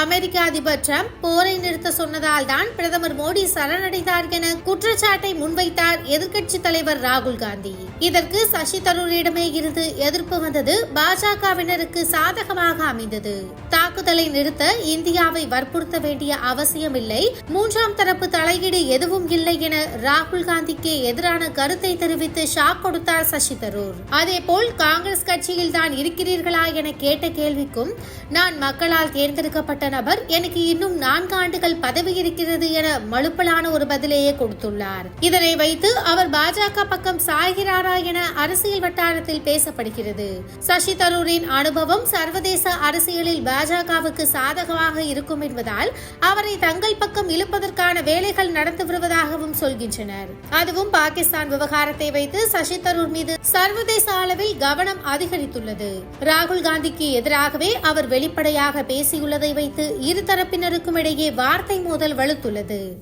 அமெரிக்க அதிபர் டிரம்ப் போரை நிறுத்த சொன்னதால் தான் பிரதமர் மோடி சரணடைந்தார் என குற்றச்சாட்டை முன்வைத்தார் எதிர்க்கட்சி தலைவர் ராகுல் காந்தி. இதற்கு சசி தரூரிடமே இருந்து எதிர்ப்பு வந்தது பாஜகவினருக்கு சாதகமாக அமைந்தது. தாக்குதலை நிறுத்த இந்தியாவை வற்புறுத்த வேண்டிய அவசியமில்லை மூன்றாம் தரப்பு தலையீடு எதுவும் இல்லை என ராகுல் காந்திக்கு எதிரான கருத்தை தெரிவித்து ஷாக் கொடுத்தார் சசி தரூர். அதேபோல் காங்கிரஸ் கட்சியில் தான் இருக்கிறீர்களா என கேட்ட கேள்விக்கும் நான் மக்களால் தேர்ந்தெடுக்கப்பட்ட நபர் எனக்கு இன்னும் நான்கு ஆண்டுகள் பதவி இருக்கிறது என மழுப்பலான ஒரு பதிலேயே கொடுத்துள்ளார். இதனை வைத்து அவர் பாஜக பக்கம் சாய்கிறாரா என அரசியல் வட்டாரத்தில் பேசப்படுகிறது. சசி தரூரின் அனுபவம் சர்வதேச அரசியலில் பாஜகவுக்கு சாதகமாக இருக்கும் என்பதால் அவரை தங்கள் பக்கம் இழுப்பதற்கான வேலைகள் நடந்து வருவதாகவும் சொல்கின்றனர். அதுவும் பாகிஸ்தான் விவகாரத்தை வைத்து சசி தரூர் மீது சர்வதேச அளவில் கவனம் அதிகரித்துள்ளது. ராகுல் காந்திக்கு எதிராகவே அவர் வெளிப்படையாக பேசியுள்ளதை வைத்து இரு தரப்பினருக்கும் இடையே வார்த்தை மோதல் வலுத்துள்ளது.